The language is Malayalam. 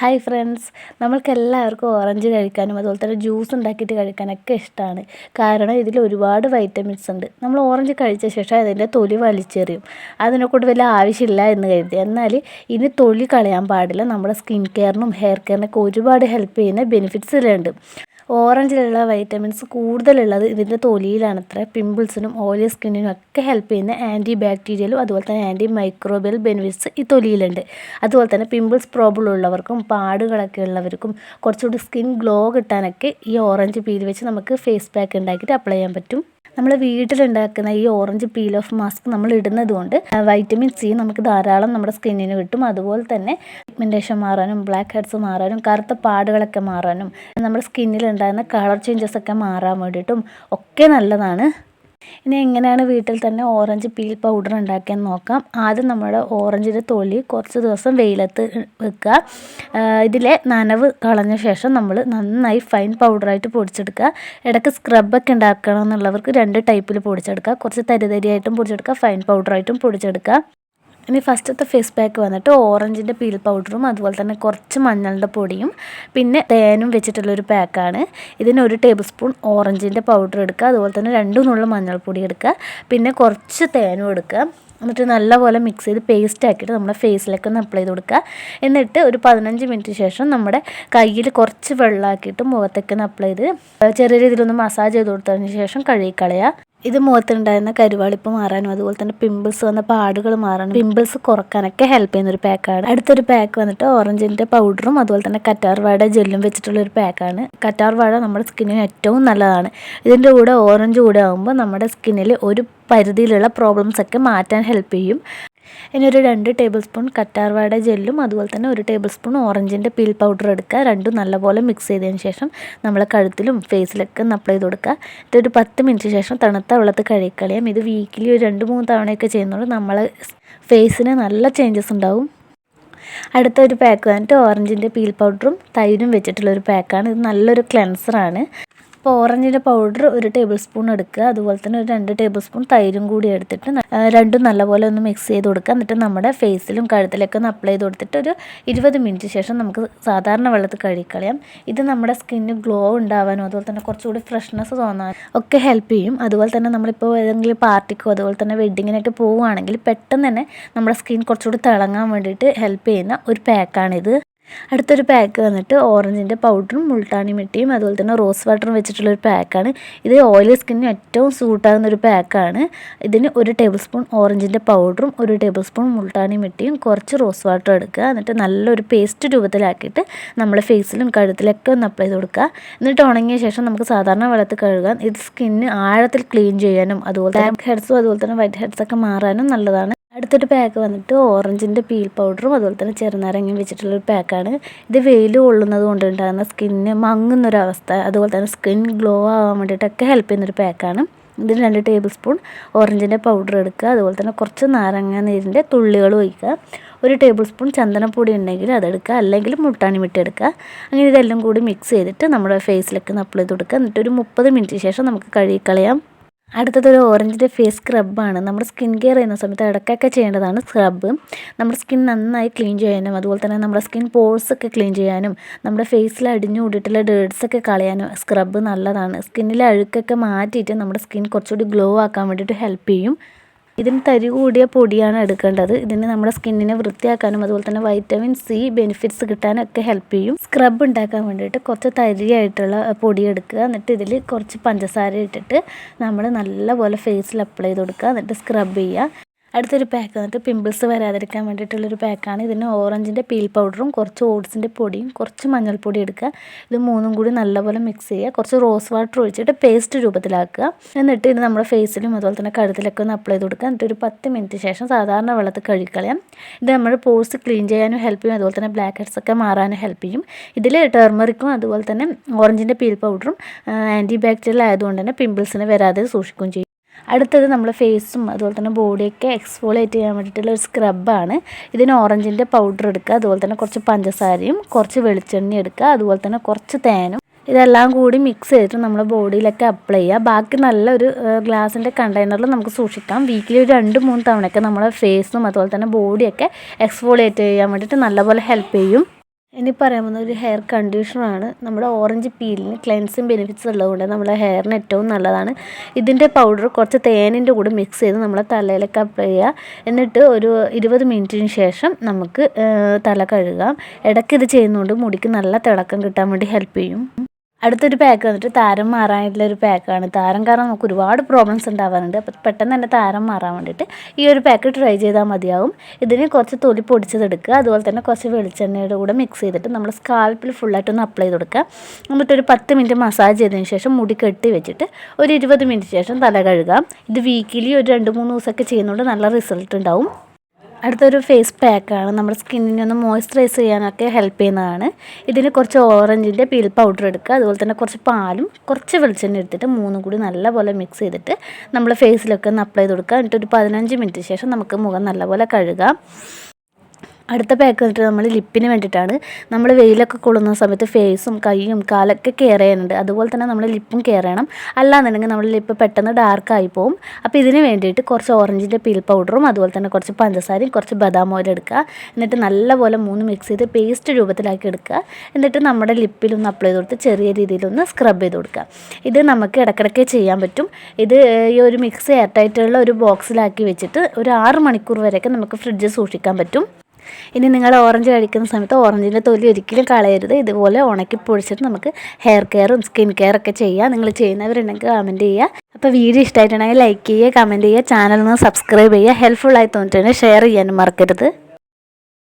ഹായ് ഫ്രണ്ട്സ് നമ്മൾക്ക് എല്ലാവർക്കും ഓറഞ്ച് കഴിക്കാനും അതുപോലെ തന്നെ ജ്യൂസ് ഉണ്ടാക്കിയിട്ട് കഴിക്കാനൊക്കെ ഇഷ്ടമാണ്. കാരണം ഇതിൽ ഒരുപാട് വൈറ്റമിൻസ് ഉണ്ട്. നമ്മൾ ഓറഞ്ച് കഴിച്ച ശേഷം അതിന്റെ തൊലി വലിച്ചെറിയും. അതിനെക്കൊണ്ട് വലിയ ആവശ്യമില്ല എന്ന് കരുതി. എന്നാൽ ഇനി തൊലി കളയാൻ പാടില്ല. നമ്മുടെ സ്കിൻ കെയറിനും ഹെയർ കെയറിനൊക്കെ ഒരുപാട് ഹെൽപ്പ് ചെയ്യുന്ന ബെനിഫിറ്റ്സ് ഇതിലുണ്ട്. ഓറഞ്ചിലുള്ള വൈറ്റമിൻസ് കൂടുതലുള്ളത് ഇതിന്റെ തൊലിയിലാണ് അത്ര പിമ്പിൾസിനും ഓയിലി സ്കിന്നിനും ഒക്കെ ഹെൽപ്പ് ചെയ്യുന്ന ആന്റി ബാക്ടീരിയലും അതുപോലെ തന്നെ ആന്റി മൈക്രോബിയൽ ബെനിഫിറ്റ്സ് ഈ തൊലിയിലുണ്ട്. അതുപോലെ തന്നെ പിമ്പിൾസ് പ്രോബ്ലം ഉള്ളവർക്കും പാടുകളൊക്കെ ഉള്ളവർക്കും കുറച്ചുകൂടി സ്കിൻ ഗ്ലോ കിട്ടാനൊക്കെ ഈ ഓറഞ്ച് പീൽ വെച്ച് നമുക്ക് ഫേസ് പാക്ക് ഉണ്ടാക്കിയിട്ട് അപ്ലൈ ചെയ്യാൻ പറ്റും. നമ്മൾ വീട്ടിലുണ്ടാക്കുന്ന ഈ ഓറഞ്ച് പീൽ ഓഫ് മാസ്ക് നമ്മൾ ഇടുന്നത് കൊണ്ട് വൈറ്റമിൻ സി നമുക്ക് ധാരാളം നമ്മുടെ സ്കിന്നിന് കിട്ടും. അതുപോലെ തന്നെ പിഗ്മെന്റേഷൻ മാറാനും ബ്ലാക്ക് ഹെഡ്സ് മാറാനും കറുത്ത പാടുകളൊക്കെ മാറാനും നമ്മുടെ സ്കിന്നിലുണ്ടാകുന്ന കളർ ചേഞ്ചസ് ഒക്കെ മാറാൻ വേണ്ടിയിട്ടും ഒക്കെ നല്ലതാണ്. ഇനി എങ്ങനെയാണ് വീട്ടിൽ തന്നെ ഓറഞ്ച് പീൽ പൗഡർ ഉണ്ടാക്കിയെന്ന് നോക്കാം. ആദ്യം നമ്മുടെ ഓറഞ്ചിന്റെ തൊലി കുറച്ച് ദിവസം വെയിലത്ത് വെക്കുക. ഇതിലെ നനവ് കളഞ്ഞ ശേഷം നമ്മൾ നന്നായി ഫൈൻ പൗഡറായിട്ട് പൊടിച്ചെടുക്കുക. ഇടയ്ക്ക് സ്ക്രബൊക്കെ ഉണ്ടാക്കണം എന്നുള്ളവർക്ക് രണ്ട് ടൈപ്പിൽ പൊടിച്ചെടുക്കുക. കുറച്ച് തരിതരിയായിട്ടും പൊടിച്ചെടുക്കുക ഫൈൻ പൗഡറായിട്ടും പൊടിച്ചെടുക്കുക. ഇനി ഫസ്റ്റത്തെ ഫേസ് പാക്ക് വന്നിട്ട് ഓറഞ്ചിന്റെ പീൽ പൗഡറും അതുപോലെ തന്നെ കുറച്ച് മഞ്ഞളുടെ പൊടിയും പിന്നെ തേനും വെച്ചിട്ടുള്ളൊരു പാക്കാണ് ഇതിന് ഒരു ടേബിൾ സ്പൂൺ ഓറഞ്ചിന്റെ പൗഡർ എടുക്കുക അതുപോലെ തന്നെ രണ്ട് നുള്ളു മഞ്ഞൾപ്പൊടി എടുക്കുക പിന്നെ കുറച്ച് തേനും എടുക്കുക. എന്നിട്ട് നല്ലപോലെ മിക്സ് ചെയ്ത് പേസ്റ്റ് ആക്കിയിട്ട് നമ്മുടെ ഫേസിലേക്ക് ഒന്ന് അപ്ലൈ ചെയ്ത് കൊടുക്കുക. എന്നിട്ട് ഒരു പതിനഞ്ച് മിനിറ്റ് ശേഷം നമ്മുടെ കയ്യിൽ കുറച്ച് വെള്ളമാക്കിയിട്ട് മുഖത്തേക്ക് ഒന്ന് അപ്ലൈ ചെയ്ത് ചെറിയ രീതിയിലൊന്ന് മസാജ് ചെയ്ത് കൊടുത്തതിന് ശേഷം കഴുകിക്കളയുക. ഇത് മുഖത്തുണ്ടായിരുന്ന കരുവാളിപ്പ് മാറാനും അതുപോലെ തന്നെ പിമ്പിൾസ് വന്ന പാടുകൾ മാറാനും പിമ്പിൾസ് കുറക്കാനൊക്കെ ഹെൽപ്പ് ചെയ്യുന്ന ഒരു പാക്കാണ് അടുത്തൊരു പാക്ക് വന്നിട്ട് ഓറഞ്ചിന്റെ പൗഡറും അതുപോലെ തന്നെ കറ്റാർവാഴ ജെല്ലും വെച്ചിട്ടുള്ള ഒരു പാക്കാണ് കറ്റാർവാഴ നമ്മുടെ സ്കിന്നിന് ഏറ്റവും നല്ലതാണ്. ഇതിന്റെ കൂടെ ഓറഞ്ച് കൂടെ ആകുമ്പോൾ നമ്മുടെ സ്കിന്നിൽ ഒരു പരിധിയിലുള്ള പ്രോബ്ലംസ് ഒക്കെ മാറ്റാൻ ഹെൽപ്പ് ചെയ്യും. ഇനി ഒരു രണ്ട് ടേബിൾ സ്പൂൺ കറ്റാർവാട ജെല്ലും അതുപോലെ തന്നെ ഒരു ടേബിൾ സ്പൂൺ ഓറഞ്ചിന്റെ പീൽ പൗഡർ എടുക്കുക. രണ്ടും നല്ലപോലെ മിക്സ് ചെയ്തതിന് ശേഷം നമ്മൾ കഴുത്തിലും ഫേസിലൊക്കെ അപ്ലൈ ചെയ്ത് കൊടുക്കുക. ഇതൊരു ഒരു പത്ത് മിനിറ്റ് ശേഷം തണുത്ത വെള്ളത്തിൽ കഴുകിക്കളയാം. ഇത് വീക്കിലി ഒരു രണ്ട് മൂന്ന് തവണയൊക്കെ ചെയ്യുന്നുള്ളൂ നമ്മൾ ഫേസിന് നല്ല ചേഞ്ചസ് ഉണ്ടാവും. അടുത്ത ഒരു പാക്ക് വന്നിട്ട് ഓറഞ്ചിന്റെ പീൽ പൗഡറും തൈരും വെച്ചിട്ടുള്ള വെച്ചിട്ടുള്ളൊരു പാക്കാണ് ഇത് നല്ലൊരു ക്ലെൻസറാണ് അപ്പോൾ ഓറഞ്ചിന്റെ പൗഡർ ഒരു ടേബിൾ സ്പൂൺ എടുക്കുക. അതുപോലെ തന്നെ ഒരു രണ്ട് ടേബിൾ സ്പൂൺ തൈരും കൂടി എടുത്തിട്ട് രണ്ടും നല്ലപോലെ ഒന്ന് മിക്സ് ചെയ്ത് കൊടുക്കുക. എന്നിട്ട് നമ്മുടെ ഫേസിലും കഴുത്തിലൊക്കെ ഒന്ന് അപ്ലൈ ചെയ്ത് കൊടുത്തിട്ട് ഒരു ഇരുപത് മിനിറ്റ് ശേഷം നമുക്ക് സാധാരണ വെള്ളത്തിൽ കഴുകിക്കളയാം. ഇത് നമ്മുടെ സ്കിന്നിന് ഗ്ലോ ഉണ്ടാവാനും അതുപോലെ തന്നെ കുറച്ചുകൂടി ഫ്രഷ്നെസ് തോന്നാനും ഒക്കെ ഹെൽപ്പ് ചെയ്യും. അതുപോലെ തന്നെ നമ്മളിപ്പോൾ ഏതെങ്കിലും പാർട്ടിക്കോ അതുപോലെ തന്നെ വെഡ്ഡിങ്ങിനൊക്കെ പോവുകയാണെങ്കിൽ പെട്ടെന്ന് തന്നെ നമ്മുടെ സ്കിൻ കുറച്ചുകൂടി തിളങ്ങാൻ വേണ്ടിയിട്ട് ഹെൽപ്പ് ചെയ്യുന്ന ഒരു പാക്കാണിത് അടുത്തൊരു പാക്ക് വന്നിട്ട് ഓറഞ്ചിന്റെ പൗഡറും മുൾട്ടാണി മിട്ടിയും അതുപോലെ തന്നെ റോസ് വാട്ടറും വെച്ചിട്ടുള്ളൊരു പാക്കാണ് ഇത് ഓയിലി സ്കിന്നിന് ഏറ്റവും സൂട്ടാകുന്ന ഒരു പാക്കാണ് ഇതിന് ഒരു ടേബിൾ സ്പൂൺ ഓറഞ്ചിന്റെ പൗഡറും ഒരു ടേബിൾ സ്പൂൺ മുൾട്ടാണി മിട്ടിയും കുറച്ച് റോസ് വാട്ടർ എടുക്കുക. എന്നിട്ട് നല്ലൊരു പേസ്റ്റ് രൂപത്തിലാക്കിയിട്ട് നമ്മൾ ഫേസിലും കഴുത്തിലൊക്കെ ഒന്ന് അപ്ലൈ ചെയ്ത് കൊടുക്കുക. എന്നിട്ട് ഉണങ്ങിയ ശേഷം നമുക്ക് സാധാരണ വെള്ളത്തിൽ കഴുകാം. ഇത് സ്കിന്ന് ആഴത്തിൽ ക്ലീൻ ചെയ്യാനും അതുപോലെ ഹെഡ്സും അതുപോലെ തന്നെ വൈറ്റ് ഹെഡ്സൊക്കെ മാറാനും നല്ലതാണ്. അടുത്തൊരു പാക്ക് വന്നിട്ട് ഓറഞ്ചിന്റെ പീൽ പൗഡറും അതുപോലെ തന്നെ ചെറുനാരങ്ങയും വെച്ചിട്ടുള്ളൊരു പാക്കാണ് ഇത് വെയിൽ കൊള്ളുന്നത് കൊണ്ട് ഉണ്ടാകുന്ന സ്കിന്ന് മങ്ങുന്നൊരവസ്ഥ അതുപോലെ തന്നെ സ്കിൻ ഗ്ലോ ആവാൻ വേണ്ടിയിട്ടൊക്കെ ഹെൽപ്പ് ചെയ്യുന്നൊരു പാക്കാണ് ഇതിന് രണ്ട് ടേബിൾ സ്പൂൺ ഓറഞ്ചിന്റെ പൗഡർ എടുക്കുക അതുപോലെ തന്നെ കുറച്ച് നാരങ്ങ നീരിന്റെ തുള്ളികൾ ഒഴിക്കുക. ഒരു ടേബിൾ സ്പൂൺ ചന്ദനപ്പൊടി ഉണ്ടെങ്കിൽ അതെടുക്കുക അല്ലെങ്കിൽ മുട്ടാണി മിട്ട് എടുക്കുക. അങ്ങനെ ഇതെല്ലാം കൂടി മിക്സ് ചെയ്തിട്ട് നമ്മുടെ ഫേസിലേക്ക് അപ്ലൈ ചെയ്ത് കൊടുക്കുക. എന്നിട്ട് ഒരു മുപ്പത് മിനിറ്റ് ശേഷം നമുക്ക് കഴുകിക്കളയാം അടുത്തത് ഒരു ഓറഞ്ചിന്റെ ഫേസ് സ്ക്രബാണ്. നമ്മുടെ സ്കിൻ കെയർ ചെയ്യുന്ന സമയത്ത് ഇടയ്ക്കൊക്കെ ചെയ്യേണ്ടതാണ് സ്ക്രബ്. നമ്മുടെ സ്കിൻ നന്നായി ക്ലീൻ ചെയ്യാനും അതുപോലെ തന്നെ നമ്മുടെ സ്കിൻ പോഴ്സ് ഒക്കെ ക്ലീൻ ചെയ്യാനും നമ്മുടെ ഫേസിൽ അടിഞ്ഞു കൂടിയിട്ടുള്ള ഡേർട്സ് ഒക്കെ കളയാനും സ്ക്രബ് നല്ലതാണ്. സ്കിന്നിലെ അഴുക്കൊക്കെ മാറ്റിയിട്ട് നമ്മുടെ സ്കിൻ കുറച്ചുകൂടി ഗ്ലോ ആക്കാൻ വേണ്ടിയിട്ട് ഹെൽപ്പ് ചെയ്യും. ഇതിന് തരി കൂടിയ പൊടിയാണ് എടുക്കേണ്ടത്. ഇതിന് നമ്മുടെ സ്കിന്നിനെ വൃത്തിയാക്കാനും അതുപോലെ തന്നെ വൈറ്റമിൻ സി ബെനിഫിറ്റ്സ് കിട്ടാനൊക്കെ ഹെൽപ്പ് ചെയ്യും. സ്ക്രബ് ഉണ്ടാക്കാൻ വേണ്ടിയിട്ട് കുറച്ച് തരിയായിട്ടുള്ള പൊടി എടുക്കുക. എന്നിട്ട് ഇതിൽ കുറച്ച് പഞ്ചസാര ഇട്ടിട്ട് നമ്മൾ നല്ലപോലെ ഫേസിൽ അപ്ലൈ ചെയ്ത് കൊടുക്കുക. എന്നിട്ട് സ്ക്രബ് ചെയ്യുക. അടുത്തൊരു പാക്ക് വന്നിട്ട് പിമ്പിൾസ് വരാതിരിക്കാൻ വേണ്ടിയിട്ടുള്ളൊരു പാക്കാണ് ഇതിന് ഓറഞ്ചിന്റെ പീൽ പൗഡറും കുറച്ച് ഓട്സിന്റെ പൊടിയും കുറച്ച് മഞ്ഞൾപ്പൊടി എടുക്കുക. ഇത് മൂന്നും കൂടി നല്ലപോലെ മിക്സ് ചെയ്യുക. കുറച്ച് റോസ് വാട്ടർ ഒഴിച്ചിട്ട് പേസ്റ്റ് രൂപത്തിലാക്കുക. എന്നിട്ട് ഇത് നമ്മുടെ ഫേസിലും അതുപോലെ തന്നെ കഴുത്തിലൊക്കെ ഒന്ന് അപ്ലൈ ചെയ്ത് കൊടുക്കുക. എന്നിട്ട് ഒരു പത്ത് മിനിറ്റ് ശേഷം സാധാരണ വെള്ളത്തിൽ കഴുകിക്കളയാം. ഇത് നമ്മുടെ പോഴ്സ് ക്ലീൻ ചെയ്യാനും ഹെൽപ്പ് ചെയ്യും. അതുപോലെ തന്നെ ബ്ലാക്ക് ഹെഡ്സ് ഒക്കെ മാറാനും ഹെൽപ്പ് ചെയ്യും. ഇതിൽ ടെർമറിക്കും അതുപോലെ തന്നെ ഓറഞ്ചിന്റെ പീൽ പൗഡറും ആന്റി ബാക്ടീരിയൽ ആയതുകൊണ്ട് തന്നെ പിമ്പിൾസിന് വരാതെ സൂക്ഷിക്കുകയും ചെയ്യും. അടുത്തത് നമ്മൾ ഫേസും അതുപോലെ തന്നെ ബോഡിയൊക്കെ എക്സ്ഫോളിയേറ്റ് ചെയ്യാൻ വേണ്ടിയിട്ടുള്ള ഒരു സ്ക്രബാണ് ഇതിന് ഓറഞ്ചിന്റെ പൗഡർ എടുക്കുക അതുപോലെ തന്നെ കുറച്ച് പഞ്ചസാരയും കുറച്ച് വെളിച്ചെണ്ണ എടുക്കുക അതുപോലെ തന്നെ കുറച്ച് തേനും. ഇതെല്ലാം കൂടി മിക്സ് ചെയ്തിട്ട് നമ്മൾ ബോഡിയിലൊക്കെ അപ്ലൈ ചെയ്യുക. ബാക്കി നല്ലൊരു ഗ്ലാസിന്റെ കണ്ടെയ്നറിൽ നമുക്ക് സൂക്ഷിക്കാം. വീക്കിലി ഒരു രണ്ട് മൂന്ന് തവണയൊക്കെ നമ്മുടെ ഫേസും അതുപോലെ തന്നെ ബോഡിയൊക്കെ എക്സ്ഫോളിയേറ്റ് ചെയ്യാൻ വേണ്ടിയിട്ട് നല്ലപോലെ ഹെൽപ്പ് ചെയ്യും. ഇനി പറയാൻ ഒരു ഹെയർ കണ്ടീഷണറാണ് നമ്മുടെ ഓറഞ്ച് പീലിന് ക്ലെൻസിങ് ബെനിഫിറ്റ്സ് ഉള്ളതുകൊണ്ട് നമ്മുടെ ഹെയറിന് ഏറ്റവും നല്ലതാണ്. ഇതിന്റെ പൗഡർ കുറച്ച് തേനിന്റെ കൂടെ മിക്സ് ചെയ്ത് നമ്മളെ തലയിലൊക്കെ അപ്ലൈ ചെയ്യുക. എന്നിട്ട് ഒരു ഇരുപത് മിനിറ്റിന് ശേഷം നമുക്ക് തല കഴുകാം. ഇടയ്ക്ക് ഇത് ചെയ്യുന്നതുകൊണ്ട് മുടിക്ക് നല്ല തിളക്കം കിട്ടാൻ വേണ്ടി ഹെൽപ്പ് ചെയ്യും. അടുത്തൊരു പാക്ക് വന്നിട്ട് താരം മാറാനായിട്ടുള്ള ഒരു പാക്കാണ് താരം കാരണം നമുക്ക് ഒരുപാട് പ്രോബ്ലംസ് ഉണ്ടാവാറുണ്ട്. അപ്പോൾ പെട്ടെന്ന് തന്നെ താരം മാറാൻ വേണ്ടിയിട്ട് ഈ ഒരു പാക്ക് ട്രൈ ചെയ്താൽ മതിയാവും. ഇതിന് കുറച്ച് തൊലി പൊടിച്ചതെടുക്കുക. അതുപോലെ തന്നെ കുറച്ച് വെളിച്ചെണ്ണയുടെ കൂടെ മിക്സ് ചെയ്തിട്ട് നമ്മൾ സ്കാൽപ്പിൽ ഫുള്ളായിട്ടൊന്ന് അപ്ലൈ ചെയ്ത് കൊടുക്കുക. എന്നിട്ടൊരു പത്ത് മിനിറ്റ് മസാജ് ചെയ്തതിന് ശേഷം മുടി കെട്ടി വെച്ചിട്ട് ഒരു ഇരുപത് മിനിറ്റ് ശേഷം തല കഴുകാം. ഇത് വീക്കിലി ഒരു രണ്ട് മൂന്ന് ദിവസമൊക്കെ ചെയ്യുന്നതുകൊണ്ട് നല്ല റിസൾട്ട് ഉണ്ടാവും. അടുത്തൊരു ഫേസ് പാക്കാണ് നമ്മുടെ സ്കിന്നിനെ ഒന്ന് മോയ്സ്ചറൈസ് ചെയ്യാനൊക്കെ ഹെൽപ്പ് ചെയ്യുന്നതാണ്. ഇതിന് കുറച്ച് ഓറഞ്ചിന്റെ പീൽ പൗഡർ എടുക്കുക. അതുപോലെ തന്നെ കുറച്ച് പാലും കുറച്ച് വെളിച്ചെണ്ണ എടുത്തിട്ട് മൂന്നും കൂടി നല്ലപോലെ മിക്സ് ചെയ്തിട്ട് നമ്മൾ ഫേസിലൊക്കെ ഒന്ന് അപ്ലൈ ചെയ്ത് കൊടുക്കുക. എന്നിട്ട് ഒരു പതിനഞ്ച് മിനിറ്റ് ശേഷം നമുക്ക് മുഖം നല്ലപോലെ കഴുകാം. അടുത്ത പാക്ക് വന്നിട്ട് നമ്മൾ ലിപ്പിന് വേണ്ടിയിട്ടാണ്. നമ്മൾ വെയിലൊക്കെ കൊള്ളുന്ന സമയത്ത് ഫേസും കൈയും കാലൊക്കെ കെയർ ചെയ്യാനുണ്ട് അതുപോലെ തന്നെ നമ്മൾ ലിപ്പും കെയർ ചെയ്യണം. അല്ലാന്നുണ്ടെങ്കിൽ നമ്മുടെ ലിപ്പ് പെട്ടെന്ന് ഡാർക്കായി പോകും അപ്പോൾ ഇതിന് വേണ്ടിയിട്ട് കുറച്ച് ഓറഞ്ചിന്റെ പീൽ പൗഡറും അതുപോലെ തന്നെ കുറച്ച് പഞ്ചസാരയും കുറച്ച് ബദാം ഓയിൽ എടുക്കുക. എന്നിട്ട് നല്ലപോലെ മൂന്ന് മിക്സ് ചെയ്ത് പേസ്റ്റ് രൂപത്തിലാക്കി എടുക്കുക. എന്നിട്ട് നമ്മുടെ ലിപ്പിലൊന്ന് അപ്ലൈ ചെയ്ത് കൊടുത്ത് ചെറിയ രീതിയിലൊന്ന് സ്ക്രബ് ചെയ്ത് കൊടുക്കുക. ഇത് നമുക്ക് ഇടയ്ക്കിടയ്ക്ക് ചെയ്യാൻ പറ്റും. ഇത് ഈ ഒരു മിക്സ് എയർ ടൈറ്റുള്ള ഒരു ബോക്സിലാക്കി വെച്ചിട്ട് ഒരു ആറ് മണിക്കൂർ വരെയൊക്കെ നമുക്ക് ഫ്രിഡ്ജിൽ സൂക്ഷിക്കാൻ പറ്റും. ഇനി നിങ്ങൾ ഓറഞ്ച് കഴിക്കുന്ന സമയത്ത് ഓറഞ്ചിന്റെ തൊലി ഒരിക്കലും കളയരുത്. ഇതുപോലെ ഉണക്കി പൊടിച്ചിട്ട് നമുക്ക് ഹെയർ കെയറും സ്കിൻ കെയർ ഒക്കെ ചെയ്യാം. നിങ്ങൾ ചെയ്യുന്നവരുണ്ടെങ്കിൽ കമന്റ് ചെയ്യുക. അപ്പോൾ വീഡിയോ ഇഷ്ടമായിട്ടുണ്ടെങ്കിൽ ലൈക്ക് ചെയ്യുക കമന്റ് ചെയ്യുക ചാനൽ ഒന്ന് സബ്സ്ക്രൈബ് ചെയ്യുക. ഹെൽപ്ഫുള്ളായി തോന്നിയിട്ടുണ്ടെങ്കിൽ ഷെയർ ചെയ്യാനും മറക്കരുത്.